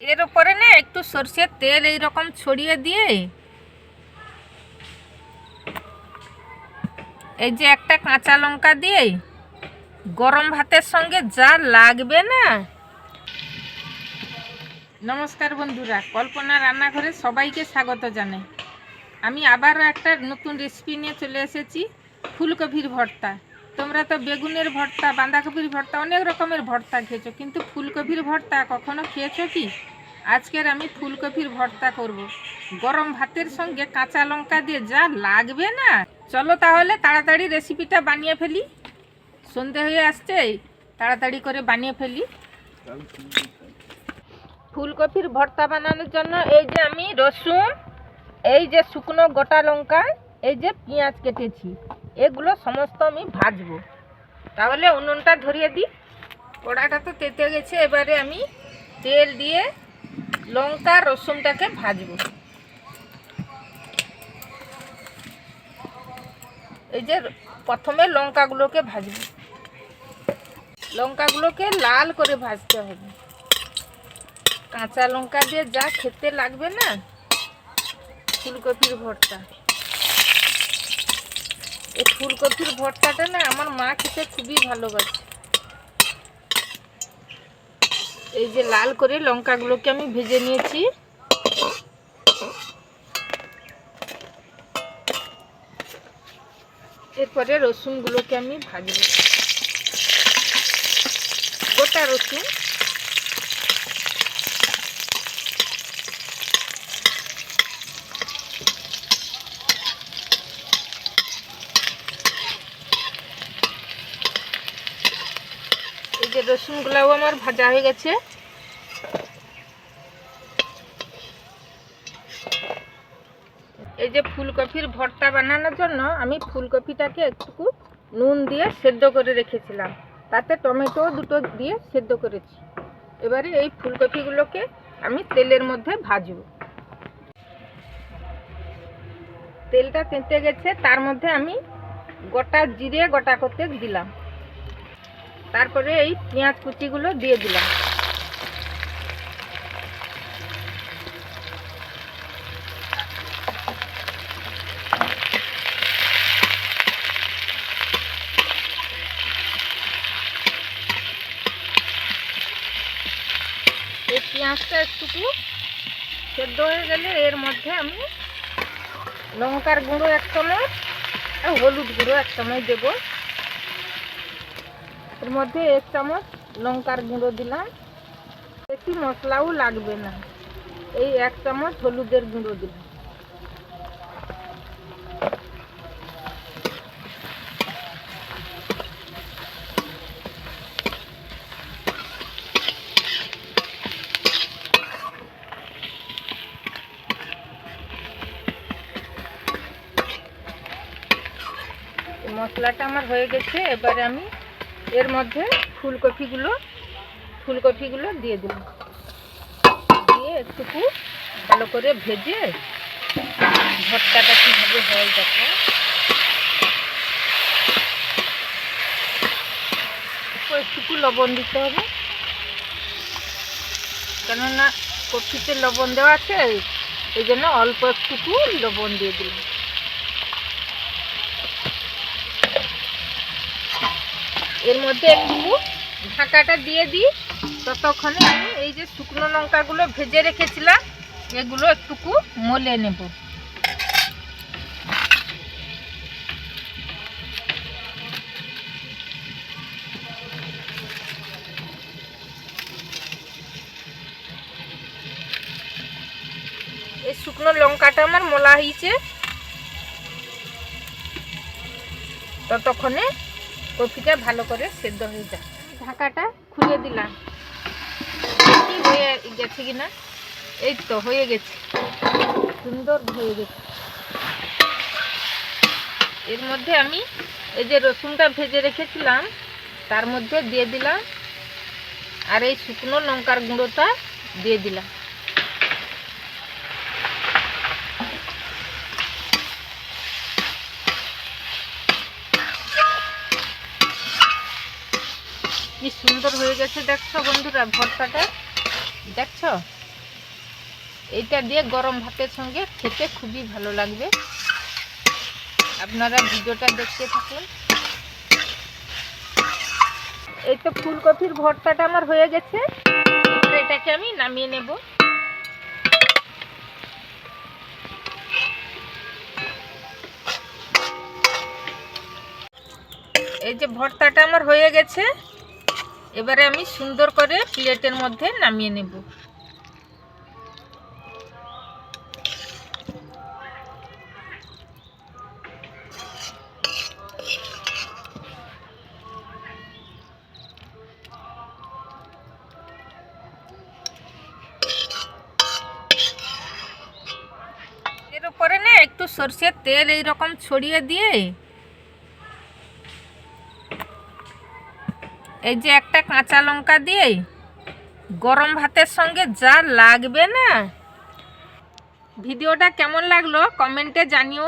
এর উপরে না একটু সর্ষের তেল এই রকম ছড়িয়ে দিয়ে এই যে একটা কাঁচা লঙ্কা দিয়ে গরম ভাতের সঙ্গে যা লাগবে না। নমস্কার বন্ধুরা, কল্পনা রান্নাঘরে সবাইকে স্বাগত জানাই। আমি আবারও একটা নতুন রেসিপি নিয়ে চলে এসেছি, ফুলকপির ভর্তা। তোমরা তো বেগুনের ভর্তা, বাঁধাকপির ভর্তা, অনেক রকমের ভর্তা খেয়েছো, কিন্তু ফুলকপির ভর্তা কখনো খেয়েছো কি? আজকের আমি ফুলকপির ভর্তা করব। গরম ভাতের সঙ্গে কাঁচা লঙ্কা দিয়ে যা লাগবে না। চলো তাহলে তাড়াতাড়ি রেসিপিটা বানিয়ে ফেলি। সন্ধে হয়ে আসছে, তাড়াতাড়ি করে বানিয়ে ফেলি। ফুলকপির ভর্তা বানানোর জন্য এই যে আমি রসুন, এই যে শুকনো গোটা লঙ্কা এই যে পেঁয়াজ কেটেছি, এগুলো সমস্ত আমি ভাজবো। তাহলে উনুনটা ধরিয়ে দিই। কড়াটা তো তেতে গেছে, এবারে আমি তেল দিয়ে লঙ্কা, রসুনটাকে ভাজবো। এই যে প্রথমে লঙ্কাগুলোকে ভাজবো। লঙ্কাগুলোকে লাল করে ভাজতে হবে। কাঁচা লঙ্কা দিয়ে যা খেতে লাগবে না, ফুলকপির ভর্তা। এই ফুলকপির ভর্তাটা না আমার মা খেতে খুবই ভালোবাসে। এই যে লাল করে লঙ্কাগুলোকে আমি ভেজে নিয়েছি। এরপরে রসুনগুলোকে আমি ভাজবো। গোটা রসুন। এই যে রসুনগুলাও আমার ভাজা হয়ে গেছে। এই যে ফুলকপির ভর্তা বানানোর জন্য আমি ফুলকপিটাকে একটু নুন দিয়ে সেদ্ধ করে রেখেছিলাম। তাতে টমেটো দুটো দিয়ে সেদ্ধ করেছি। এবারে এই ফুলকপিগুলোকে আমি তেলের মধ্যে ভাজবো। তেলটা তেঁতে গেছে, তার মধ্যে আমি গোটা জিরে গোটা করতে দিলাম। তারপরে এই পেঁয়াজ কুচিগুলো দিয়ে দিলাম। এই পেঁয়াজটা একটুকু সেদ্ধ হয়ে গেলে এর মধ্যে আমি লঙ্কার গুঁড়ো এক চামচ আর হলুদ গুঁড়ো এক চামচ দেবো। এর মধ্যে এক চামচ লঙ্কার গুঁড়ো দিলাম। বেশি মশলাও লাগবে না। এই এক চামচ হলুদের গুঁড়ো দিলাম। মশলাটা আমার হয়ে গেছে। এবারে আমি এর মধ্যে ফুলকপিগুলো ফুলকপিগুলো দিয়ে দিলাম। দিয়ে একটুকু ভালো করে ভেজে ভর্তাটা কীভাবে হয় দেখো। একটুকু লবণ দিতে হবে। কেননা কপিতে লবণ দেওয়া আছে, এই জন্য অল্প একটুকু লবণ দিয়ে দিলাম। এর মধ্যে একটু ঢাকাটা দিয়ে দিই। ততক্ষণে আমি এই যে শুকনো লঙ্কাগুলো ভেজে রেখেছিলাম, এগুলো একটুকু মলে নেব। এই শুকনো লঙ্কাটা আমার মোলা হয়েছে। ততক্ষণে কপিটা ভালো করে সেদ্ধ হয়ে যায়। ঢাকাটা খুলে দিলাম। দেখি হয়ে গেছে কিনা? এই তো হয়ে গেছে। সুন্দর হয়ে গেছে। এর মধ্যে আমি এই যে রসুনটা ভেজে রেখেছিলাম তার মধ্যে দিয়ে দিলাম। আর এই শুকনো লঙ্কার গুঁড়োটা দিয়ে দিলাম। কি সুন্দর হয়ে গেছে দেখছ বন্ধুরা ভর্তাটা? দেখছ? এইটা দিয়ে গরম ভাতের সঙ্গে খেতে খুবই ভালো লাগবে। আপনারা ভিডিওটা দেখতে থাকুন। এই তো ফুলকপির ভর্তাটা আমার হয়ে গেছে। এটাকে আমি নামিয়ে নেব। এই যে ভর্তাটা আমার হয়ে গেছে। এবারে আমি সুন্দর করে প্লেটের মধ্যে নামিয়ে নেব। এর উপরে না একটু সর্ষের তেল এইরকম ছড়িয়ে দিয়ে এই যে একটা কাঁচা লঙ্কা দিয়ে গরম ভাতের সঙ্গে যা লাগবে না। ভিডিওটা কেমন লাগল? কমেন্টে জানিও।